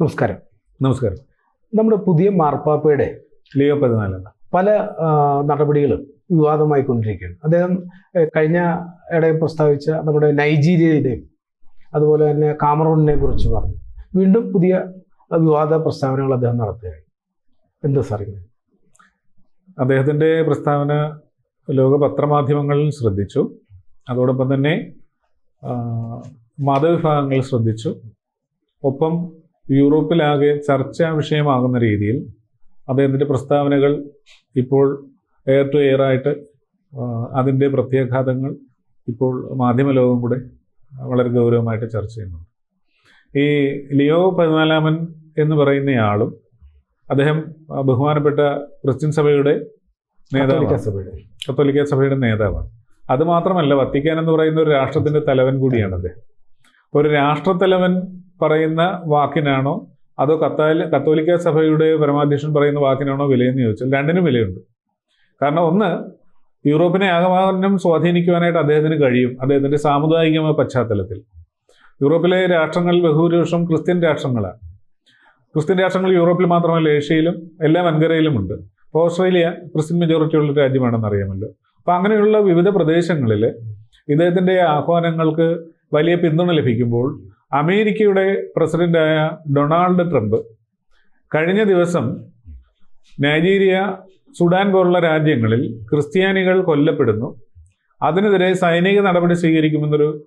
നമസ്കാരം. നമസ്കാരം. നമ്മുടെ പുതിയ മാർപ്പാപ്പയുടെ ലിയോ പതിനാലാണ് പല നടപടികളും വിവാദമായി കൊണ്ടിരിക്കുകയാണ് അദ്ദേഹം കഴിഞ്ഞ ഇടയിൽ പ്രസ്താവിച്ച നമ്മുടെ നൈജീരിയയുടെയും അതുപോലെ തന്നെ കാമറൂണിനെ കുറിച്ച് പറഞ്ഞു. വീണ്ടും പുതിയ വിവാദ പ്രസ്താവനകൾ അദ്ദേഹം നടത്തുകയാണ്. എന്താ സാർ? അദ്ദേഹത്തിന്റെ പ്രസ്താവന ലോക പത്രമാധ്യമങ്ങളിൽ ശ്രദ്ധിച്ചു. അതോടൊപ്പം തന്നെ മതവിഭാഗങ്ങൾ ശ്രദ്ധിച്ചു. ഒപ്പം യൂറോപ്പിലാകെ ചർച്ചാ വിഷയമാകുന്ന രീതിയിൽ അദ്ദേഹത്തിന്റെ പ്രസ്താവനകൾ ഇപ്പോൾ എയർ ടു എയർ ആയിട്ട് അതിന്റെ പ്രത്യാഘാതങ്ങൾ ഇപ്പോൾ മാധ്യമ ലോകം കൂടെ വളരെ ഗൗരവമായിട്ട് ചർച്ച ചെയ്യുന്നുണ്ട്. ഈ ലിയോ പതിനാലാമൻ എന്ന് പറയുന്നയാളും അദ്ദേഹം ബഹുമാനപ്പെട്ട ക്രിസ്ത്യൻ സഭയുടെ നേതാവ് സഭയുടെ. കത്തോലിക്ക സഭയുടെ നേതാവാണ്. അതുമാത്രമല്ല വത്തിക്കാൻ എന്ന് പറയുന്ന ഒരു രാഷ്ട്രത്തിന്റെ തലവൻ കൂടിയാണ് അദ്ദേഹം. ഒരു രാഷ്ട്രത്തലവൻ പറയുന്ന വാക്കിനാണോ അതോ കത്താലി കത്തോലിക്ക സഭയുടെ പരമാധ്യക്ഷൻ പറയുന്ന വാക്കിനാണോ വിലയെന്ന് ചോദിച്ചാൽ രണ്ടിനും വിലയുണ്ട്. കാരണം ഒന്ന് യൂറോപ്പിനെ ആകമാനം സ്വാധീനിക്കുവാനായിട്ട് അദ്ദേഹത്തിന് കഴിയും അദ്ദേഹത്തിന്റെ സാമുദായികമായ പശ്ചാത്തലത്തിൽ. യൂറോപ്പിലെ രാഷ്ട്രങ്ങൾ ബഹുഭൂരിപക്ഷം ക്രിസ്ത്യൻ രാഷ്ട്രങ്ങളാണ്. ക്രിസ്ത്യൻ രാഷ്ട്രങ്ങൾ യൂറോപ്പിൽ മാത്രമല്ല ഏഷ്യയിലും എല്ലാ വൻകരയിലുമുണ്ട് അപ്പോൾ ഓസ്ട്രേലിയ ക്രിസ്ത്യൻ മെജോറിറ്റി ഉള്ള രാജ്യമാണെന്ന് അറിയാമല്ലോ. അപ്പോൾ അങ്ങനെയുള്ള വിവിധ പ്രദേശങ്ങളിൽ ഇദ്ദേഹത്തിന്റെ ആഹ്വാനങ്ങൾക്ക് വലിയ പിന്തുണ ലഭിക്കുമ്പോൾ അമേരിക്കയുടെ പ്രസിഡന്റായ ഡൊണാൾഡ് ട്രംപ് കഴിഞ്ഞ ദിവസം നൈജീരിയ സുഡാൻ പോലുള്ള രാജ്യങ്ങളിൽ ക്രിസ്ത്യാനികൾ കൊല്ലപ്പെടുന്നു. അതിനെതിരെ സൈനിക നടപടി സ്വീകരിക്കുമെന്നൊരു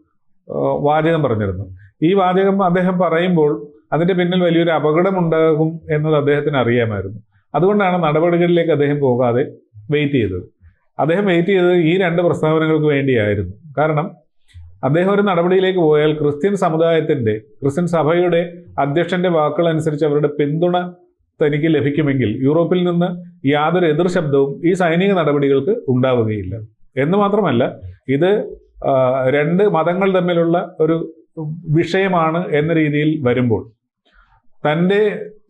വാചകം പറഞ്ഞിരുന്നു. ഈ വാചകം അദ്ദേഹം പറയുമ്പോൾ അതിന്റെ പിന്നിൽ വലിയൊരു അപകടമുണ്ടാകും എന്നത് അദ്ദേഹത്തിന് അറിയാമായിരുന്നു. അതുകൊണ്ടാണ് നടപടികളിലേക്ക് അദ്ദേഹം പോകാതെ വെയിറ്റ് ചെയ്തത്. അദ്ദേഹം വെയിറ്റ് ചെയ്തത് ഈ രണ്ട് പ്രസ്താവനകൾക്ക് വേണ്ടിയായിരുന്നു. കാരണം അദ്ദേഹം ഒരു നടപടിയിലേക്ക് പോയാൽ ക്രിസ്ത്യൻ സമുദായത്തിന്റെ ക്രിസ്ത്യൻ സഭയുടെ അധ്യക്ഷന്റെ വാക്കുകൾ അനുസരിച്ച് അവരുടെ പിന്തുണ തനിക്ക് ലഭിക്കുമെങ്കിൽ യൂറോപ്പിൽ നിന്ന് യാതൊരു എതിർ ശബ്ദവും ഈ സൈനിക നടപടികൾക്ക് ഉണ്ടാവുകയില്ല. എന്ന് മാത്രമല്ല ഇത് രണ്ട് മതങ്ങൾ തമ്മിലുള്ള ഒരു വിഷയമാണ് എന്ന രീതിയിൽ വരുമ്പോൾ തന്റെ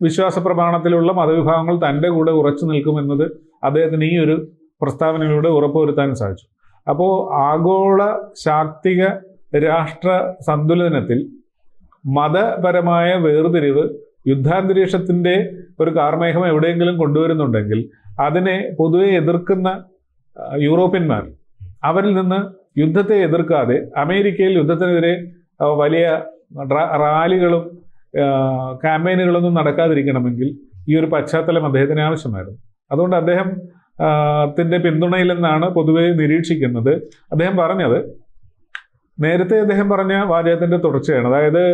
വിശ്വാസ പ്രമാണത്തിലുള്ള മതവിഭാഗങ്ങൾ തന്റെ കൂടെ ഉറച്ചു നിൽക്കുമെന്നത് അദ്ദേഹത്തിന് ഈ ഒരു പ്രസ്താവനയിലൂടെ ഉറപ്പുവരുത്താൻ സാധിച്ചു. അപ്പോൾ ആഗോള ശാക്തിക രാഷ്ട്ര സന്തുലനത്തിൽ മതപരമായ വേർതിരിവ് യുദ്ധാന്തരീക്ഷത്തിന്റെ ഒരു കാർമേഘം എവിടെയെങ്കിലും കൊണ്ടുവരുന്നുണ്ടെങ്കിൽ അതിനെ പൊതുവെ എതിർക്കുന്ന യൂറോപ്യന്മാർ അവരിൽ നിന്ന് യുദ്ധത്തെ എതിർക്കാതെ അമേരിക്കയിൽ യുദ്ധത്തിനെതിരെ വലിയ റാലികളും ക്യാമ്പയിനുകളൊന്നും നടക്കാതിരിക്കണമെങ്കിൽ ഈ ഒരു പശ്ചാത്തലം അദ്ദേഹത്തിന് ആവശ്യമായിരുന്നു. അതുകൊണ്ട് അദ്ദേഹം ത്തിന്റെ പിന്തുണയിലെന്നാണ് പൊതുവെ നിരീക്ഷിക്കുന്നത്. അദ്ദേഹം പറഞ്ഞത് നേരത്തെ അദ്ദേഹം പറഞ്ഞ വാചകത്തിന്റെ തുടർച്ചയാണ്. അതായത്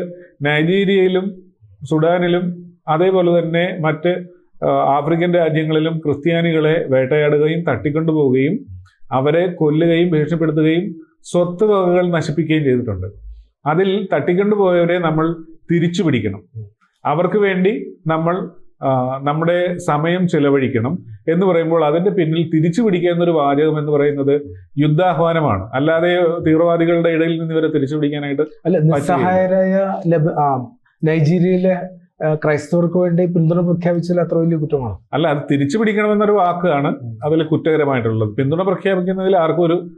നൈജീരിയയിലും സുഡാനിലും അതേപോലെ തന്നെ മറ്റ് ആഫ്രിക്കൻ രാജ്യങ്ങളിലും ക്രിസ്ത്യാനികളെ വേട്ടയാടുകയും തട്ടിക്കൊണ്ടുപോവുകയും അവരെ കൊല്ലുകയും ഭീഷണിപ്പെടുത്തുകയും സ്വത്ത് വകകൾ നശിപ്പിക്കുകയും ചെയ്തിട്ടുണ്ട്. അതിൽ തട്ടിക്കൊണ്ടുപോയവരെ നമ്മൾ തിരിച്ചു പിടിക്കണം അവർക്ക് വേണ്ടി നമ്മൾ നമ്മുടെ സമയം ചെലവഴിക്കണം എന്ന് പറയുമ്പോൾ അതിന്റെ പിന്നിൽ തിരിച്ചു പിടിക്കുക ഒരു വാചകം എന്ന് പറയുന്നത് യുദ്ധാഹ്വാനമാണ്. അല്ലാതെ തീവ്രവാദികളുടെ ഇടയിൽ നിന്ന് ഇവരെ തിരിച്ചു പിടിക്കാനായിട്ട് നിസ്സഹായരായ നൈജീരിയയിലെ ക്രൈസ്തവർക്ക് വേണ്ടി പിന്തുണ പ്രഖ്യാപിച്ചാൽ അത്ര വലിയ കുറ്റമാണ്? അല്ല അത് തിരിച്ചു പിടിക്കണമെന്നൊരു വാക്കാണ് അതിൽ കുറ്റകരമായിട്ടുള്ളത്. പിന്തുണ പ്രഖ്യാപിക്കുന്നതിൽ ആർക്കും ഒരു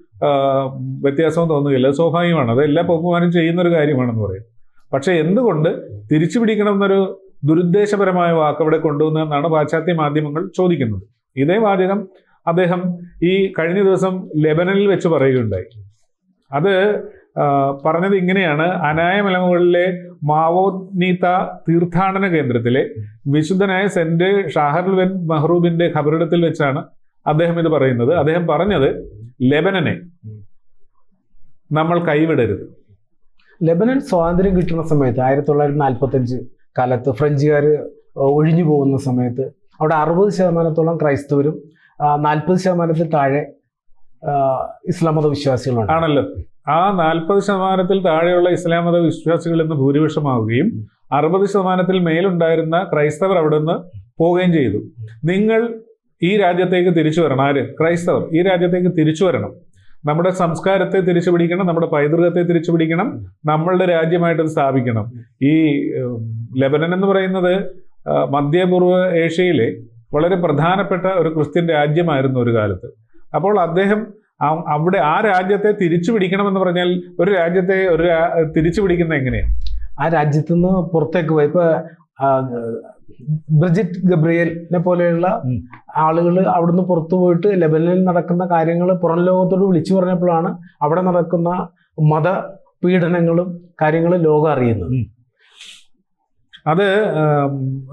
വ്യത്യാസവും തോന്നുകയില്ല. അത് സ്വാഭാവികമാണ്. അത് എല്ലാ ചെയ്യുന്ന ഒരു കാര്യമാണെന്ന് പറയും. പക്ഷെ എന്തുകൊണ്ട് തിരിച്ചു പിടിക്കണം എന്നൊരു ദുരുദ്ദേശപരമായ വാക്ക് അവിടെ കൊണ്ടുവന്നതെന്നാണ് പാശ്ചാത്യ മാധ്യമങ്ങൾ ചോദിക്കുന്നത്. ഇതേ വാചകം അദ്ദേഹം ഈ കഴിഞ്ഞ ദിവസം ലെബനനിൽ വെച്ച് പറയുകയുണ്ടായി. അത് പറഞ്ഞത് ഇങ്ങനെയാണ്. അനായ മലമുകളിലെ മാവോനീത്ത തീർത്ഥാടന കേന്ദ്രത്തിലെ വിശുദ്ധനായ സെന്റ് ഷാഹറുൽ ബെൻ മെഹ്റൂബിന്റെ ഖബറിടത്തിൽ വെച്ചാണ് അദ്ദേഹം ഇത് പറയുന്നത്. അദ്ദേഹം പറഞ്ഞത് ലെബനനെ നമ്മൾ കൈവിടരുത്. ലെബനൻ സ്വാതന്ത്ര്യം കിട്ടുന്ന സമയത്ത് ആയിരത്തി തൊള്ളായിരത്തി നാൽപ്പത്തി അഞ്ച് കാലത്ത് ഫ്രഞ്ചുകാർ ഒഴിഞ്ഞു പോകുന്ന സമയത്ത് അവിടെ അറുപത് ശതമാനത്തോളം ക്രൈസ്തവരും നാൽപ്പത് ശതമാനത്തിൽ താഴെ ഇസ്ലാം മത വിശ്വാസികളുണ്ട് ആണല്ലോ. ആ നാൽപ്പത് ശതമാനത്തിൽ താഴെയുള്ള ഇസ്ലാം മത വിശ്വാസികൾ ഇന്ന് ഭൂരിപക്ഷമാവുകയും അറുപത് ശതമാനത്തിൽ മേലുണ്ടായിരുന്ന ക്രൈസ്തവർ അവിടെ നിന്ന് പോവുകയും ചെയ്തു. നിങ്ങൾ ഈ രാജ്യത്തേക്ക് തിരിച്ചു വരണം. ആര്? ക്രൈസ്തവർ. ഈ രാജ്യത്തേക്ക് തിരിച്ചു വരണം. നമ്മുടെ സംസ്കാരത്തെ തിരിച്ചു പിടിക്കണം നമ്മുടെ പൈതൃകത്തെ തിരിച്ചു പിടിക്കണം നമ്മളുടെ രാജ്യമായിട്ട് സ്ഥാപിക്കണം. ഈ ലബനൻ എന്ന് പറയുന്നത് മധ്യപൂർവ ഏഷ്യയിലെ വളരെ പ്രധാനപ്പെട്ട ഒരു ക്രിസ്ത്യൻ രാജ്യമായിരുന്നു ഒരു കാലത്ത്. അപ്പോൾ അദ്ദേഹം അവിടെ ആ രാജ്യത്തെ തിരിച്ചു പിടിക്കണമെന്ന് പറഞ്ഞാൽ ഒരു രാജ്യത്തെ ഒരു തിരിച്ചു പിടിക്കുന്നത് എങ്ങനെയാണ് ആ രാജ്യത്തുനിന്ന് പുറത്തേക്ക് പോയി. ഇപ്പൊ ബ്രിജിറ്റ് ഗബ്രിയലിനെ പോലെയുള്ള. ആളുകൾ അവിടുന്ന് പുറത്തു പോയിട്ട് ലെബനനിൽ നടക്കുന്ന കാര്യങ്ങൾ പുറം ലോകത്തോട് വിളിച്ചു പറഞ്ഞപ്പോഴാണ് അവിടെ നടക്കുന്ന മത പീഡനങ്ങളും കാര്യങ്ങളും ലോകം അറിയുന്നത്. അത്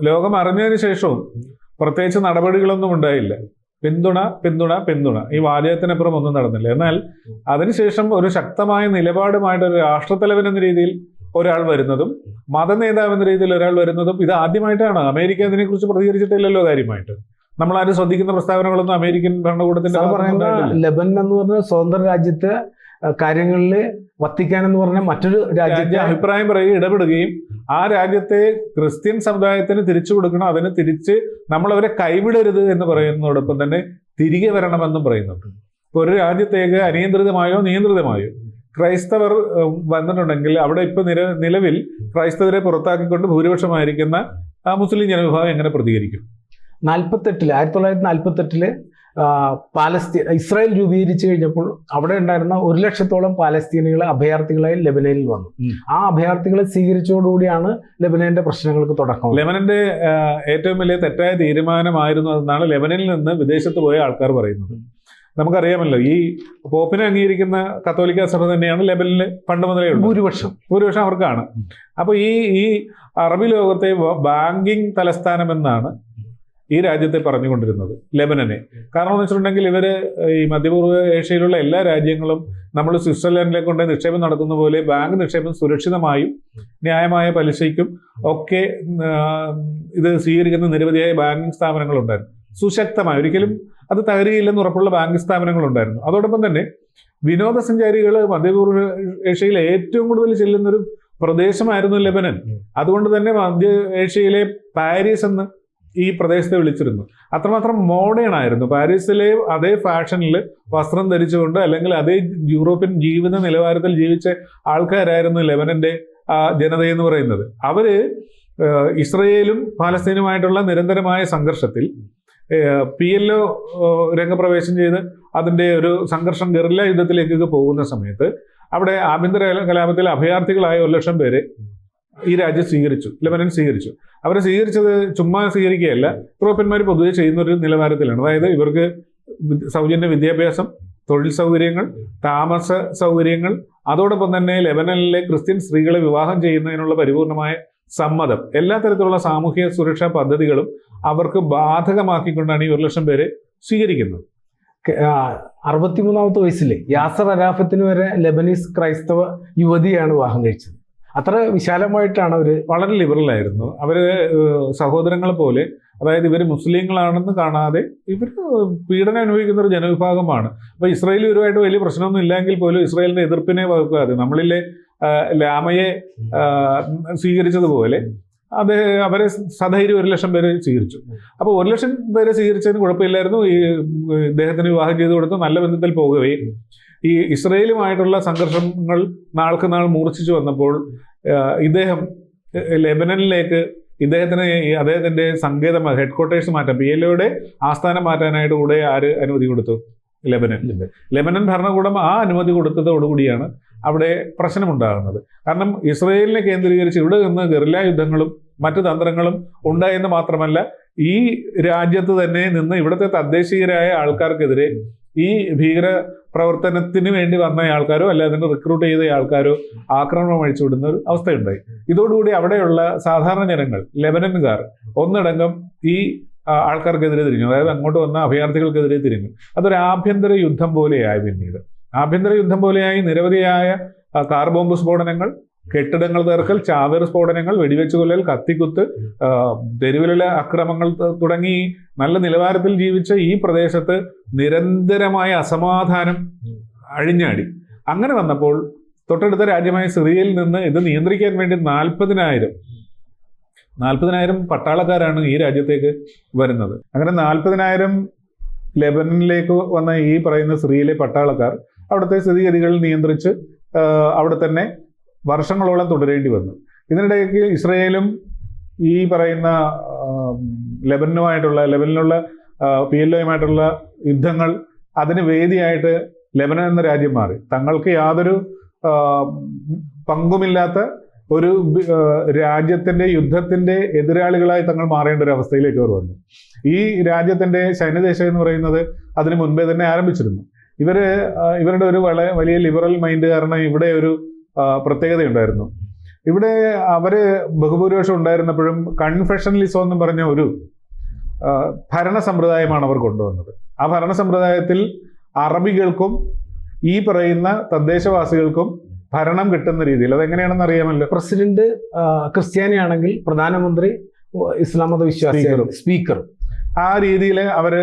ലോകം അറിഞ്ഞതിന് ശേഷവും പ്രത്യേകിച്ച് നടപടികളൊന്നും ഉണ്ടായില്ല. പിന്തുണ പിന്തുണ പിന്തുണ. ഈ വാചകത്തിനപ്പുറം ഒന്നും നടന്നില്ല. എന്നാൽ അതിനുശേഷം ഒരു ശക്തമായ നിലപാടുമായിട്ട് ഒരു രാഷ്ട്രത്തലവൻ എന്ന രീതിയിൽ ഒരാൾ വരുന്നതും മതനേതാവ് എന്ന രീതിയിൽ ഒരാൾ വരുന്നതും ഇത് ആദ്യമായിട്ടാണ്. അമേരിക്ക അതിനെക്കുറിച്ച് പ്രതികരിച്ചിട്ടില്ലല്ലോ കാര്യമായിട്ട്. നമ്മൾ ആരും ശ്രദ്ധിക്കുന്ന പ്രസ്താവനകളൊന്നും അമേരിക്കൻ ഭരണകൂടത്തിന്റെ ലബൻ എന്ന് പറഞ്ഞ സ്വതന്ത്ര രാജ്യത്തെ കാര്യങ്ങളിൽ വത്തിക്കാൻ എന്ന് പറഞ്ഞ മറ്റൊരു രാജ്യത്തെ അഭിപ്രായം പറയുകയും ഇടപെടുകയും ആ രാജ്യത്തെ ക്രിസ്ത്യൻ സമുദായത്തിന് തിരിച്ചു കൊടുക്കണം അതിന് തിരിച്ച് നമ്മൾ അവരെ കൈവിടരുത് എന്ന് പറയുന്നതോടൊപ്പം തന്നെ തിരികെ വരണമെന്നും പറയുന്നുണ്ട്. ഇപ്പൊ ഒരു രാജ്യത്തേക്ക് അനിയന്ത്രിതമായോ നിയന്ത്രിതമായോ? ക്രൈസ്തവർ വന്നിട്ടുണ്ടെങ്കിൽ അവിടെ ഇപ്പൊ നില നിലവിൽ ക്രൈസ്തവരെ പുറത്താക്കിക്കൊണ്ട് ഭൂരിപക്ഷമായിരിക്കുന്ന ആ മുസ്ലിം ജനവിഭാഗം എങ്ങനെ പ്രതികരിക്കും? നാൽപ്പത്തെട്ടിൽ ആയിരത്തി തൊള്ളായിരത്തി നാൽപ്പത്തെട്ടിൽ പാലസ്തീൻ ഇസ്രായേൽ രൂപീകരിച്ചു കഴിഞ്ഞപ്പോൾ അവിടെ ഉണ്ടായിരുന്ന ഒരു ലക്ഷത്തോളം പാലസ്തീനികൾ അഭയാർത്ഥികളായി ലെബനനിൽ വന്നു. ആ അഭയാർത്ഥികളെ സ്വീകരിച്ചതോടുകൂടിയാണ് ലെബനന്റെ പ്രശ്നങ്ങൾക്ക് തുടക്കം. ലെബനന്റെ ഏറ്റവും വലിയ തെറ്റായ തീരുമാനമായിരുന്നു എന്നാണ് ലെബനനിൽ നിന്ന് വിദേശത്ത് പോയ ആൾക്കാർ പറയുന്നത്. നമുക്കറിയാമല്ലോ ഈ പോപ്പിനെ അംഗീകരിക്കുന്ന കത്തോലിക്ക സഭ തന്നെയാണ് ലെബനിൽ പണ്ട് മുതലേ ഉള്ളത്. ഭൂരിപക്ഷം. ഭൂരിപക്ഷം അവർക്കാണ്. അപ്പോൾ ഈ ഈ അറബി ലോകത്തെ ബാങ്കിങ് തലസ്ഥാനം എന്നാണ് ഈ രാജ്യത്തെ പറഞ്ഞുകൊണ്ടിരുന്നത് ലെബനനെ. കാരണം എന്ന് വെച്ചിട്ടുണ്ടെങ്കിൽ ഇവർ ഈ മധ്യപൂർവ ഏഷ്യയിലുള്ള എല്ലാ രാജ്യങ്ങളും നമ്മൾ സ്വിറ്റ്സർലൻഡിലേക്ക് കൊണ്ട് നിക്ഷേപം നടത്തുന്ന പോലെ ബാങ്ക് നിക്ഷേപം സുരക്ഷിതമായും ന്യായമായ പലിശയ്ക്കും ഒക്കെ ഇത് സ്വീകരിക്കുന്ന നിരവധിയായ ബാങ്കിങ് സ്ഥാപനങ്ങളുണ്ടായിരുന്നു. സുശക്തമായ. ഒരിക്കലും അത് തകരുകയില്ലെന്ന് ഉറപ്പുള്ള ബാങ്ക് സ്ഥാപനങ്ങളുണ്ടായിരുന്നു. അതോടൊപ്പം തന്നെ വിനോദസഞ്ചാരികൾ മധ്യപൂർവ ഏഷ്യയിൽ ഏറ്റവും കൂടുതൽ ചെല്ലുന്നൊരു പ്രദേശമായിരുന്നു ലെബനൻ. അതുകൊണ്ട് തന്നെ മധ്യ ഏഷ്യയിലെ പാരീസ് എന്ന് ഈ പ്രദേശത്തെ വിളിച്ചിരുന്നു. അത്രമാത്രം മോഡേൺ ആയിരുന്നു. പാരീസിലെ അതേ ഫാഷനിൽ വസ്ത്രം ധരിച്ചുകൊണ്ട് അല്ലെങ്കിൽ അതേ യൂറോപ്യൻ ജീവിത നിലവാരത്തിൽ ജീവിച്ച ആൾക്കാരായിരുന്നു ലെബനന്റെ ആ, ജനതയെന്ന് പറയുന്നത്. അവർ ഇസ്രയേലും പാലസ്തീനുമായിട്ടുള്ള നിരന്തരമായ സംഘർഷത്തിൽ പി എൽ ഒ രംഗപ്രവേശം ചെയ്ത് അതിന്റെ ഒരു സംഘർഷം ഗറില്ല യുദ്ധത്തിലേക്കൊക്കെ പോകുന്ന സമയത്ത് അവിടെ ആഭ്യന്തര കലാപത്തിൽ അഭയാർത്ഥികളായ ഒരു ലക്ഷം പേരെ ഈ രാജ്യം സ്വീകരിച്ചു ലെബനൻ സ്വീകരിച്ചു. അവരെ സ്വീകരിച്ചത് ചുമ്മാ സ്വീകരിക്കുകയല്ല യൂറോപ്യന്മാർ പൊതുവെ ചെയ്യുന്ന ഒരു നിലവാരത്തിലാണ്. അതായത് ഇവർക്ക് സൗജന്യ വിദ്യാഭ്യാസം തൊഴിൽ സൗകര്യങ്ങൾ താമസ സൗകര്യങ്ങൾ അതോടൊപ്പം തന്നെ ലെബനനിലെ ക്രിസ്ത്യൻ സ്ത്രീകളെ വിവാഹം ചെയ്യുന്നതിനുള്ള പരിപൂർണമായ സമ്മതം. എല്ലാ തരത്തിലുള്ള സാമൂഹിക സുരക്ഷാ പദ്ധതികളും അവർക്ക് ബാധകമാക്കിക്കൊണ്ടാണ് ഈ ഒരു ലക്ഷം പേരെ സ്വീകരിക്കുന്നത്. അറുപത്തിമൂന്നാമത്തെ വയസ്സിൽ യാസർ അരാഫത്തിന് വരെ ലെബനീസ് ക്രൈസ്തവ യുവതിയാണ് വിവാഹം കഴിച്ചത്. അത്ര വിശാലമായിട്ടാണ് അവർ വളരെ ലിബറൽ ആയിരുന്നു അവർ സഹോദരങ്ങളെ പോലെ അതായത് ഇവർ മുസ്ലിങ്ങളാണെന്ന് കാണാതെ ഇവർ പീഡനം അനുഭവിക്കുന്ന ഒരു ജനവിഭാഗമാണ്. അപ്പൊ ഇസ്രായേൽ ഇവരുമായിട്ട് വലിയ പ്രശ്നമൊന്നും ഇല്ലെങ്കിൽ പോലും ഇസ്രായേലിന്റെ എതിർപ്പിനെ വകുക്കാതെ നമ്മളിലെ ലാമയെ സ്വീകരിച്ചതുപോലെ അത് അവരെ സധൈര്യം ഒരു ലക്ഷം പേര് സ്വീകരിച്ചു. അപ്പോൾ ഒരു ലക്ഷം പേരെ സ്വീകരിച്ചതിന് കുഴപ്പമില്ലായിരുന്നു. ഈ ഇദ്ദേഹത്തിന് വിവാഹം ചെയ്തു കൊടുത്ത് നല്ല ബന്ധത്തിൽ പോകുകയും ഈ ഇസ്രയേലുമായിട്ടുള്ള സംഘർഷങ്ങൾ നാൾക്ക് നാൾ മൂർച്ഛിച്ചു വന്നപ്പോൾ ഇദ്ദേഹം ലെബനനിലേക്ക് ഇദ്ദേഹത്തിന് അദ്ദേഹത്തിന്റെ സങ്കേതം ഹെഡ് ക്വാർട്ടേഴ്സ് മാറ്റാൻ പി എൽ ഒയുടെ ആസ്ഥാനം മാറ്റാനായിട്ട് കൂടെ ആര് അനുമതി കൊടുത്തു? ലെബനൻ. ലെബനൻ ഭരണകൂടം ആ അനുമതി കൊടുത്തതോടുകൂടിയാണ് അവിടെ പ്രശ്നമുണ്ടാകുന്നത്. കാരണം ഇസ്രയേലിനെ കേന്ദ്രീകരിച്ച് ഇവിടെ നിന്ന് ഗറില്ല യുദ്ധങ്ങളും മറ്റു തന്ത്രങ്ങളും ഉണ്ടായെന്ന് മാത്രമല്ല ഈ രാജ്യത്ത് തന്നെ നിന്ന് ഇവിടുത്തെ തദ്ദേശീയരായ ആൾക്കാർക്കെതിരെ ഈ ഭീകര പ്രവർത്തനത്തിന് വേണ്ടി വന്ന ആൾക്കാരോ അല്ല അതിന് റിക്രൂട്ട് ചെയ്ത ആൾക്കാരോ ആക്രമണം അഴിച്ചുവിടുന്ന ഒരു അവസ്ഥയുണ്ടായി. ഇതോടുകൂടി അവിടെയുള്ള സാധാരണ ജനങ്ങൾ ലെബനൻകാർ ഒന്നടങ്കം ഈ ആൾക്കാർക്കെതിരെ തിരിഞ്ഞു. അതായത് അങ്ങോട്ട് വന്ന അഭയാർത്ഥികൾക്കെതിരെ തിരിഞ്ഞു. അതൊരു ആഭ്യന്തര യുദ്ധം പോലെയായി പിന്നീട്. ആഭ്യന്തര യുദ്ധം പോലെയായി നിരവധിയായ കാർ ബോംബ് സ്ഫോടനങ്ങൾ കെട്ടിടങ്ങൾ തീർക്കൽ ചാവേർ സ്ഫോടനങ്ങൾ വെടിവെച്ച് കൊല്ലൽ കത്തിക്കുത്ത് തെരുവിലെ അക്രമങ്ങൾ തുടങ്ങി നല്ല നിലവാരത്തിൽ ജീവിച്ച ഈ പ്രദേശത്ത് നിരന്തരമായ അസമാധാനം അഴിഞ്ഞാടി. അങ്ങനെ വന്നപ്പോൾ തൊട്ടടുത്ത രാജ്യമായ സിറിയയിൽ നിന്ന് ഇത് നിയന്ത്രിക്കാൻ വേണ്ടി നാൽപ്പതിനായിരം നാൽപ്പതിനായിരം പട്ടാളക്കാരാണ് ഈ രാജ്യത്തേക്ക് വരുന്നത്. അങ്ങനെ നാൽപ്പതിനായിരം ലെബനിലേക്ക് വന്ന ഈ പറയുന്ന സിറിയയിലെ പട്ടാളക്കാർ അവിടുത്തെ സ്ഥിതിഗതികൾ നിയന്ത്രിച്ച് അവിടെ തന്നെ വർഷങ്ങളോളം തുടരേണ്ടി വന്നു. ഇതിനിടയ്ക്ക് ഇസ്രയേലും ഈ പറയുന്ന ആ, ലെബനുമായിട്ടുള്ള ലെബനിലുള്ള പി എൽ ഒയുമായിട്ടുള്ള യുദ്ധങ്ങൾ അതിന് വേദിയായിട്ട് ലെബനൻ എന്ന രാജ്യം മാറി. തങ്ങൾക്ക് യാതൊരു പങ്കുമില്ലാത്ത ഒരു രാജ്യത്തിന്റെ യുദ്ധത്തിന്റെ എതിരാളികളായി തങ്ങൾ മാറേണ്ട ഒരു അവസ്ഥയിലേക്ക് അവർ വന്നു. ഈ രാജ്യത്തിന്റെ സൈന്യദേശം എന്ന് പറയുന്നത് അതിന് മുൻപേ തന്നെ ആരംഭിച്ചിരുന്നു. ഇവർ ഇവരുടെ ഒരു വളരെ വലിയ ലിബറൽ മൈൻഡ് കാരണം ഇവിടെ ഒരു പ്രത്യേകത പ്രത്യേകതയുണ്ടായിരുന്നു. ഇവിടെ അവർ ബഹുഭൂരിപക്ഷം ഉണ്ടായിരുന്നപ്പോഴും കൺഫെഷണലിസം എന്ന് പറഞ്ഞ ഒരു ഭരണ സമ്പ്രദായമാണ് അവർ കൊണ്ടുവന്നത്. ആ ഭരണ സമ്പ്രദായത്തിൽ അറബികൾക്കും ഈ പറയുന്ന തദ്ദേശവാസികൾക്കും ഭരണം കിട്ടുന്ന രീതിയിൽ. അതെങ്ങനെയാണെന്ന് അറിയാമല്ലോ? പ്രസിഡന്റ് ക്രിസ്ത്യാനിയാണെങ്കിൽ പ്രധാനമന്ത്രി ഇസ്ലാം മത വിശ്വാസികളും സ്പീക്കർ ആ രീതിയിൽ അവർ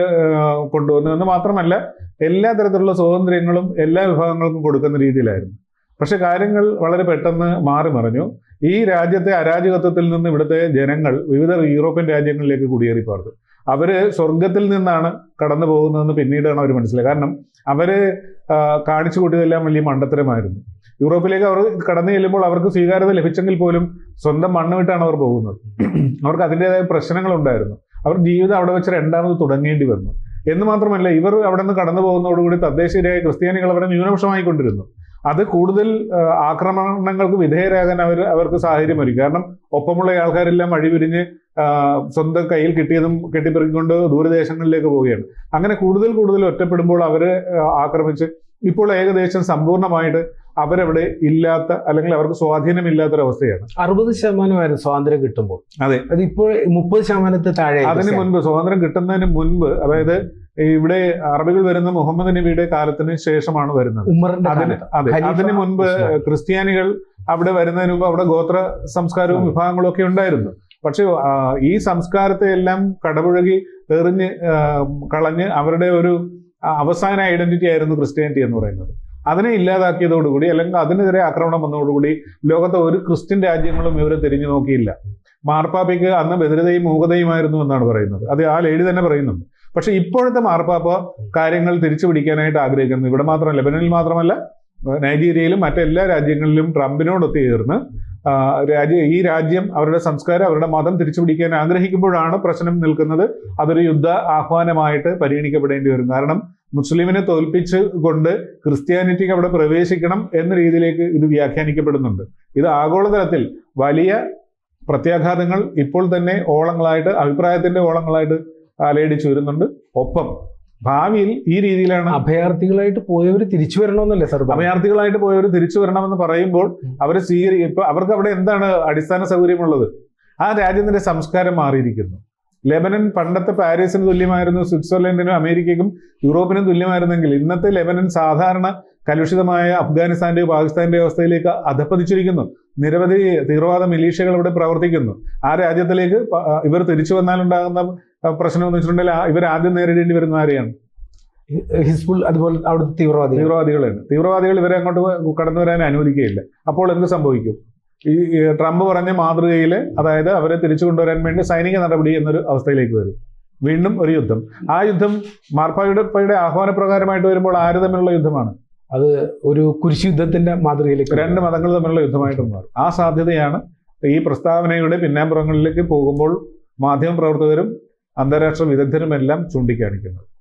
കൊണ്ടുവന്നു. എന്ന് മാത്രമല്ല എല്ലാ തരത്തിലുള്ള സ്വാതന്ത്ര്യങ്ങളും എല്ലാ വിഭാഗങ്ങൾക്കും കൊടുക്കുന്ന രീതിയിലായിരുന്നു. പക്ഷെ കാര്യങ്ങൾ വളരെ പെട്ടെന്ന് മാറി മറിഞ്ഞു. ഈ രാജ്യത്തെ അരാജകത്വത്തിൽ നിന്ന് ഇവിടുത്തെ ജനങ്ങൾ വിവിധ യൂറോപ്യൻ രാജ്യങ്ങളിലേക്ക് കുടിയേറി പാർത്തു. അവർ സ്വർഗത്തിൽ നിന്നാണ് കടന്നു പോകുന്നതെന്ന് പിന്നീടാണ് അവർ മനസ്സിലായത്. കാരണം അവർ കാണിച്ചു കൂട്ടിയതെല്ലാം വലിയ മണ്ടത്തരമായിരുന്നു. യൂറോപ്പിലേക്ക് അവർ കടന്നു ചെല്ലുമ്പോൾ അവർക്ക് സ്വീകാര്യത ലഭിച്ചെങ്കിൽ പോലും സ്വന്തം മണ്ണ് വിട്ടാണ് അവർ പോകുന്നത്. അവർക്ക് അതിന്റെതായ പ്രശ്നങ്ങളുണ്ടായിരുന്നു. അവർ ജീവിതം അവിടെ വെച്ച് രണ്ടാമത് തുടങ്ങേണ്ടി വന്നു. എന്ന് മാത്രമല്ല ഇവർ അവിടെ നിന്ന് കടന്നു പോകുന്നതോടുകൂടി തദ്ദേശീയരായ ക്രിസ്ത്യാനികൾ അവരെ ന്യൂനപക്ഷമായിക്കൊണ്ടിരുന്നു. അത് കൂടുതൽ ആക്രമണങ്ങൾക്ക് വിധേയരാകാൻ അവർ അവർക്ക് സാഹചര്യം ഒരുക്കും. കാരണം ഒപ്പമുള്ള ആൾക്കാരെല്ലാം വഴിപിരിഞ്ഞ് സ്വന്തം കയ്യിൽ കിട്ടിയതും കെട്ടിപ്പെറുക്കിക്കൊണ്ട് ദൂരദേശങ്ങളിലേക്ക് പോവുകയാണ്. അങ്ങനെ കൂടുതൽ കൂടുതൽ ഒറ്റപ്പെടുമ്പോൾ അവരെ ആക്രമിച്ച് ഇപ്പോൾ ഏകദേശം സമ്പൂർണമായിട്ട് അവരവിടെ ഇല്ലാത്ത അല്ലെങ്കിൽ അവർക്ക് സ്വാധീനമില്ലാത്തൊരവസ്ഥയാണ്. അറുപത് ശതമാനമായിരുന്നു സ്വാതന്ത്ര്യം കിട്ടുമ്പോൾ. അതെ. അത് ഇപ്പോൾ മുപ്പത് ശതമാനത്തെ താഴെ അതിന് മുൻപ് സ്വാതന്ത്ര്യം കിട്ടുന്നതിന് മുൻപ് അതായത് ഇവിടെ അറബികൾ വരുന്ന മുഹമ്മദ് നബിയുടെ കാലത്തിന് ശേഷമാണ് വരുന്നത്. അതിന് അതെ അതിന് മുൻപ് ക്രിസ്ത്യാനികൾ അവിടെ വരുന്നതിന് മുമ്പ് അവിടെ ഗോത്ര സംസ്കാരവും വിഭാഗങ്ങളും ഒക്കെ ഉണ്ടായിരുന്നു. പക്ഷേ ഈ സംസ്കാരത്തെ എല്ലാം കടപുഴകി എറിഞ്ഞ് കളഞ്ഞ് അവരുടെ ഒരു അവസാന ഐഡന്റിറ്റി ആയിരുന്നു ക്രിസ്ത്യാനിറ്റി എന്ന് പറയുന്നത്. അതിനെ ഇല്ലാതാക്കിയതോടുകൂടി അല്ലെങ്കിൽ അതിനെതിരെ ആക്രമണം വന്നതോടുകൂടി ലോകത്തെ ഒരു ക്രിസ്ത്യൻ രാജ്യങ്ങളും ഇവരെ തിരിഞ്ഞു നോക്കിയില്ല. മാർപ്പാപ്പയ്ക്ക് അന്ന് ബദിരതയും മൂകതയുമായിരുന്നു എന്നാണ് പറയുന്നത്. അത് ആ ലേഡി തന്നെ പറയുന്നുണ്ട്. പക്ഷെ ഇപ്പോഴത്തെ മാർപ്പാപ്പ കാര്യങ്ങൾ തിരിച്ചു പിടിക്കാനായിട്ട് ആഗ്രഹിക്കുന്നു. ഇവിടെ മാത്രമല്ല ലെബനനിൽ മാത്രമല്ല നൈജീരിയയിലും മറ്റെല്ലാ രാജ്യങ്ങളിലും ട്രംപിനോടൊത്ത് ചേർന്ന് രാജ്യം ഈ രാജ്യം അവരുടെ സംസ്കാരം അവരുടെ മതം തിരിച്ചു പിടിക്കാൻ ആഗ്രഹിക്കുമ്പോഴാണ് പ്രശ്നം നിൽക്കുന്നത്. അതൊരു യുദ്ധ ആഹ്വാനമായിട്ട് പരിഗണിക്കപ്പെടേണ്ടി വരും. കാരണം മുസ്ലിമിനെ തോൽപ്പിച്ച് കൊണ്ട് ക്രിസ്ത്യാനിറ്റിക്ക് അവിടെ പ്രവേശിക്കണം എന്ന രീതിയിലേക്ക് ഇത് വ്യാഖ്യാനിക്കപ്പെടുന്നുണ്ട്. ഇത് ആഗോളതലത്തിൽ വലിയ പ്രത്യാഘാതങ്ങൾ ഇപ്പോൾ തന്നെ ഓളങ്ങളായിട്ട് അഭിപ്രായത്തിന്റെ ഓളങ്ങളായിട്ട് അലയടിച്ചു വരുന്നുണ്ട് ഒപ്പം ഭാവിയിൽ ഈ രീതിയിലാണ് അഭയാർത്ഥികളായിട്ട് പോയവർ തിരിച്ചു വരണമെന്നല്ലേ സർ അഭയാർത്ഥികളായിട്ട് പോയവർ തിരിച്ചു വരണമെന്ന് പറയുമ്പോൾ അവരെ സ്വീകരി ഇപ്പൊ അവർക്ക് അവിടെ എന്താണ് അടിസ്ഥാന സൗകര്യമുള്ളത്? ആ രാജ്യത്തിന്റെ സംസ്കാരം മാറിയിരിക്കുന്നു. ലെബനൻ പണ്ടത്തെ പാരീസിന് തുല്യമായിരുന്നു സ്വിറ്റ്സർലൻഡിനും അമേരിക്കയ്ക്കും യൂറോപ്പിനും തുല്യമായിരുന്നെങ്കിൽ ഇന്നത്തെ ലെബനൻ സാധാരണ കലുഷിതമായ അഫ്ഗാനിസ്ഥാന്റെയോ പാകിസ്ഥാന്റെയോ അവസ്ഥയിലേക്ക് അധപ്പതിച്ചിരിക്കുന്നു. നിരവധി തീവ്രവാദ മിലീഷ്യകൾ ഇവിടെ പ്രവർത്തിക്കുന്നു. ആ രാജ്യത്തിലേക്ക് ഇവർ തിരിച്ചു വന്നാലുണ്ടാകുന്ന പ്രശ്നം എന്ന് വെച്ചിട്ടുണ്ടെങ്കിൽ ഇവർ ആദ്യം നേരിടേണ്ടി വരുന്ന ആരെയാണ്? ഹിസ്ബുൾ അതുപോലെ അവിടുത്തെ തീവ്രവാദികൾ. തീവ്രവാദികളാണ് തീവ്രവാദികൾ ഇവരെ അങ്ങോട്ട് കടന്നു വരാൻ അനുവദിക്കുകയില്ല. അപ്പോൾ എന്ത് സംഭവിക്കും? ഈ ട്രംപ് പറഞ്ഞ മാതൃകയിൽ അതായത് അവരെ തിരിച്ചു കൊണ്ടുവരാൻ വേണ്ടി സൈനിക നടപടി എന്നൊരു അവസ്ഥയിലേക്ക് വരും. വീണ്ടും ഒരു യുദ്ധം. ആ യുദ്ധം മാർപ്പായുടെ പയുടെ ആഹ്വാനപ്രകാരമായിട്ട് വരുമ്പോൾ ആര് തമ്മിലുള്ള യുദ്ധമാണ്? അത് ഒരു കുരിശുയുദ്ധത്തിന്റെ മാതൃകയിലേക്ക് രണ്ട് മതങ്ങൾ തമ്മിലുള്ള യുദ്ധമായിട്ട് മാറും. ആ സാധ്യതയാണ് ഈ പ്രസ്താവനയുടെ പിന്നാമ്പുറങ്ങളിലേക്ക് പോകുമ്പോൾ മാധ്യമപ്രവർത്തകരും അന്താരാഷ്ട്ര വിദഗ്ധരുമെല്ലാം ചൂണ്ടിക്കാണിക്കുന്നത്.